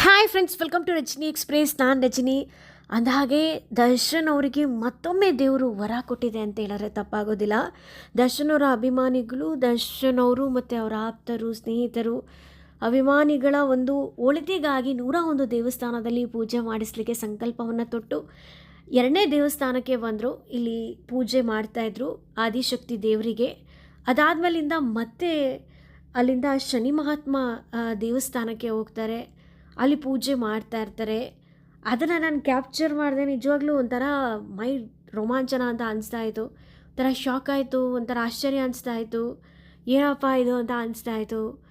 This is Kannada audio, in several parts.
Hi friends welcome to Rajani express ನಾನು ರಜನಿ. ಅಂದಹಾಗೆ, ದರ್ಶನ್ ಅವರಿಗೆ ಮತ್ತೊಮ್ಮೆ ದೇವರು ವರ ಕೊಟ್ಟಿದೆ ಅಂತ ಹೇಳಿದ್ರೆ ತಪ್ಪಾಗೋದಿಲ್ಲ. ದರ್ಶನ್ ಅವರ ಅಭಿಮಾನಿಗಳು, ದರ್ಶನ್ ಅವರು ಮತ್ತು ಅವರ ಆಪ್ತರು, ಸ್ನೇಹಿತರು, ಅಭಿಮಾನಿಗಳ ಒಂದು ಒಳಿತಿಗಾಗಿ ನೂರ ಒಂದು ದೇವಸ್ಥಾನದಲ್ಲಿ ಪೂಜೆ ಮಾಡಿಸ್ಲಿಕ್ಕೆ ಸಂಕಲ್ಪವನ್ನು ತೊಟ್ಟು ಎರಡನೇ ದೇವಸ್ಥಾನಕ್ಕೆ ಬಂದರು. ಇಲ್ಲಿ ಪೂಜೆ ಮಾಡ್ತಾಯಿದ್ರು ಆದಿಶಕ್ತಿ ದೇವರಿಗೆ. ಅದಾದಮೇಲಿಂದ ಮತ್ತೆ ಅಲ್ಲಿಂದ ಶನಿ ಮಹಾತ್ಮ ದೇವಸ್ಥಾನಕ್ಕೆ ಹೋಗ್ತಾರೆ. ಅಲ್ಲಿ ಪೂಜೆ ಮಾಡ್ತಾ ಇರ್ತಾರೆ. ಅದನ್ನು ನಾನು ಕ್ಯಾಪ್ಚರ್ ಮಾಡಿದೆ ನಿಜವಾಗ್ಲೂ ಒಂಥರ ಮೈ ರೋಮಾಂಚನ ಅಂತ ಅನಿಸ್ತಾ ಇತ್ತು. ಒಂಥರ ಶಾಕ್ ಆಯಿತು, ಒಂಥರ ಆಶ್ಚರ್ಯ ಅನಿಸ್ತಾ ಇತ್ತು. ಏನಪ್ಪ ಇದು ಅಂತ ಅನಿಸ್ತಾ ಇತ್ತು.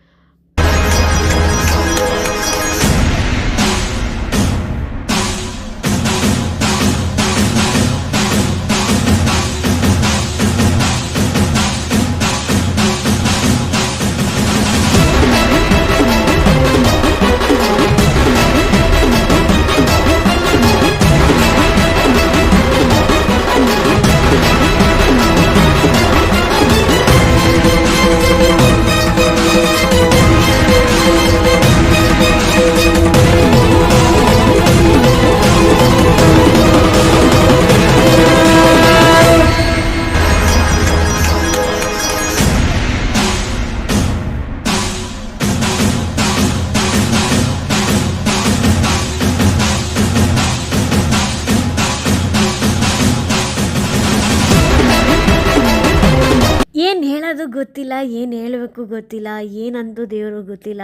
ಏನು ಹೇಳೋದು ಗೊತ್ತಿಲ್ಲ, ಏನು ಹೇಳಬೇಕು ಗೊತ್ತಿಲ್ಲ, ಏನಂದು ದೇವರು ಗೊತ್ತಿಲ್ಲ.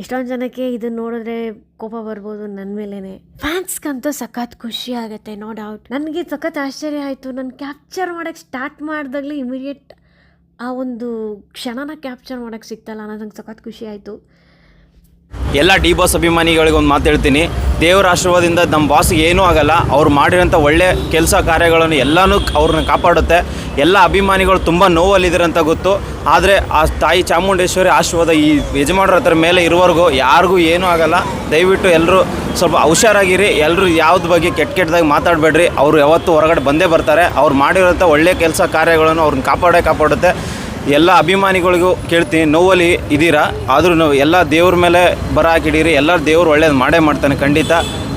ಎಷ್ಟೊಂದು ಜನಕ್ಕೆ ಇದನ್ನ ನೋಡಿದ್ರೆ ಕೋಪ ಬರ್ಬೋದು ನನ್ನ ಮೇಲೇ ಫ್ಯಾನ್ಸ್ಗಂತೂ ಸಖತ್ ಖುಷಿ ಆಗುತ್ತೆ, ನೋ ಡೌಟ್. ನನಗೆ ಸಖತ್ ಆಶ್ಚರ್ಯ ಆಯಿತು. ನಾನು ಕ್ಯಾಪ್ಚರ್ ಮಾಡೋಕ್ಕೆ ಸ್ಟಾರ್ಟ್ ಮಾಡಿದಾಗಲೇ ಇಮಿಡಿಯೇಟ್ ಆ ಒಂದು ಕ್ಷಣನ ಕ್ಯಾಪ್ಚರ್ ಮಾಡೋಕ್ಕೆ ಸಿಗ್ತಲ್ಲ ಅನ್ನೋದು ನಂಗೆ ಸಖತ್ ಖುಷಿ ಆಯಿತು. ಎಲ್ಲ ಡಿ ಬಾಸ್ ಅಭಿಮಾನಿಗಳಿಗೆ ಒಂದು ಮಾತು ಹೇಳ್ತೀನಿ. ದೇವರ ಆಶೀರ್ವಾದದಿಂದ ನಮ್ಮ ಬಾಸ್ಗೆ ಏನೂ ಆಗಲ್ಲ. ಅವ್ರು ಮಾಡಿರೋಂಥ ಒಳ್ಳೆ ಕೆಲಸ ಕಾರ್ಯಗಳನ್ನು ಎಲ್ಲನೂ ಅವ್ರನ್ನ ಕಾಪಾಡುತ್ತೆ. ಎಲ್ಲ ಅಭಿಮಾನಿಗಳು ತುಂಬ ನೋವಲ್ಲಿದ್ದಾರೆ ಅಂತ ಗೊತ್ತು. ಆದರೆ ಆ ತಾಯಿ ಚಾಮುಂಡೇಶ್ವರಿ ಆಶೀರ್ವಾದ ಈ ಯಜಮಾನರ ಹತ್ರ ಮೇಲೆ ಇರುವವರೆಗೂ ಯಾರಿಗೂ ಏನೂ ಆಗಲ್ಲ. ದಯವಿಟ್ಟು ಎಲ್ಲರೂ ಸ್ವಲ್ಪ ಹುಷಾರಾಗಿರಿ. ಎಲ್ಲರೂ ಯಾವ್ದು ಬಗ್ಗೆ ಕೆಟ್ಟ ಕೆಟ್ಟದಾಗಿ ಮಾತಾಡಬೇಡ್ರಿ. ಅವರು ಯಾವತ್ತೂ ಹೊರಗಡೆ ಬಂದೇ ಬರ್ತಾರೆ. ಅವ್ರು ಮಾಡಿರೋಂಥ ಒಳ್ಳೆ ಕೆಲಸ ಕಾರ್ಯಗಳನ್ನು ಅವ್ರನ್ನ ಕಾಪಾಡೇ ಕಾಪಾಡುತ್ತೆ. ಎಲ್ಲ ಅಭಿಮಾನಿಗಳಿಗೂ ಕೇಳ್ತೀನಿ, ನೋವಲ್ಲಿ ಇದ್ದೀರಾ ಆದರೂ ಎಲ್ಲ ದೇವ್ರ ಮೇಲೆ ಬರ ಹಾಕಿಡೀರಿ, ಎಲ್ಲರೂ ದೇವ್ರು ಒಳ್ಳೇದು ಮಾಡೇ ಮಾಡ್ತಾನೆ, ಖಂಡಿತ.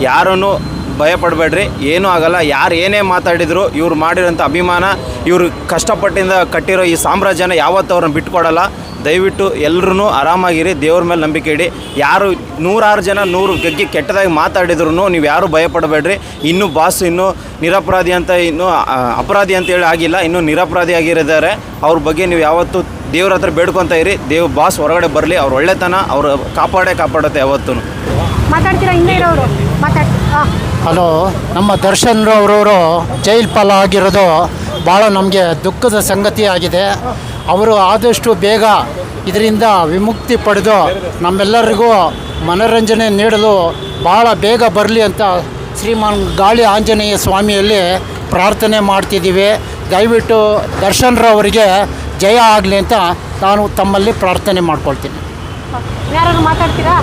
ಯಾರನ್ನು ಭಯ ಪಡಬೇಡ್ರಿ ಏನೂ ಆಗಲ್ಲ. ಯಾರು ಏನೇ ಮಾತಾಡಿದ್ರು, ಇವ್ರು ಮಾಡಿರೋಂಥ ಅಭಿಮಾನ, ಇವರು ಕಷ್ಟಪಟ್ಟಿಂದ ಕಟ್ಟಿರೋ ಈ ಸಾಮ್ರಾಜ್ಯನ ಯಾವತ್ತೂ ಅವ್ರನ್ನ ಬಿಟ್ಕೊಡಲ್ಲ. ದಯವಿಟ್ಟು ಎಲ್ಲರೂ ಆರಾಮಾಗಿರಿ ದೇವ್ರ ಮೇಲೆ ನಂಬಿಕೆ ಇಡಿ. ಯಾರು ನೂರಾರು ಜನ ನೂರು ಗಗ್ಗಿ ಕೆಟ್ಟದಾಗಿ ಮಾತಾಡಿದ್ರು ನೀವು ಯಾರು ಭಯಪಡಬೇಡ್ರಿ. ಇನ್ನೂ ಬಾಸ್ ಇನ್ನೂ ನಿರಪರಾಧಿ ಅಂತ ಇನ್ನೂ ಅಪರಾಧಿ ಅಂತ ಹೇಳಿ ಆಗಿಲ್ಲ ಇನ್ನೂ ನಿರಪರಾಧಿ ಆಗಿರಿದ್ದಾರೆ. ಅವ್ರ ಬಗ್ಗೆ ನೀವು ಯಾವತ್ತೂ ದೇವ್ರ ಹತ್ರ ಬೇಡ್ಕೊತಾ ಇರಿ. ದೇವ್ ಬಾಸ್ ಹೊರಗಡೆ ಬರಲಿ ಅವ್ರ ಒಳ್ಳೆತನ ಅವರು ಕಾಪಾಡೇ ಕಾಪಾಡುತ್ತೆ ಯಾವತ್ತೂ ಮಾತಾಡ್ತೀರಾ ಹಿಂದೆ ಇರೋರು? ಮಾತಾಡ್ ಹಾಂ ಹಲೋ ನಮ್ಮ ದರ್ಶನ್ ಅವರವರು ಜೈಲ್ ಪಾಲ ಆಗಿರೋದು ಭಾಳ ನಮಗೆ ದುಃಖದ ಸಂಗತಿ ಆಗಿದೆ ಅವರು ಆದಷ್ಟು ಬೇಗ ಇದರಿಂದ ವಿಮುಕ್ತಿ ಪಡೆದು ನಮ್ಮೆಲ್ಲರಿಗೂ ಮನೋರಂಜನೆ ನೀಡಲು ಭಾಳ ಬೇಗ ಬರಲಿ ಅಂತ ಶ್ರೀಮಾನ್ ಗಾಳಿ ಆಂಜನೇಯ ಸ್ವಾಮಿಯಲ್ಲಿ ಪ್ರಾರ್ಥನೆ ಮಾಡ್ತಿದ್ದೀವಿ. ದಯವಿಟ್ಟು ದರ್ಶನ್ರವರಿಗೆ ಜಯ ಆಗಲಿ ಅಂತ ನಾನು ತಮ್ಮಲ್ಲಿ ಪ್ರಾರ್ಥನೆ ಮಾಡ್ಕೊಳ್ತೀನಿ. ಯಾರು ಮಾತಾಡ್ತೀರಾ?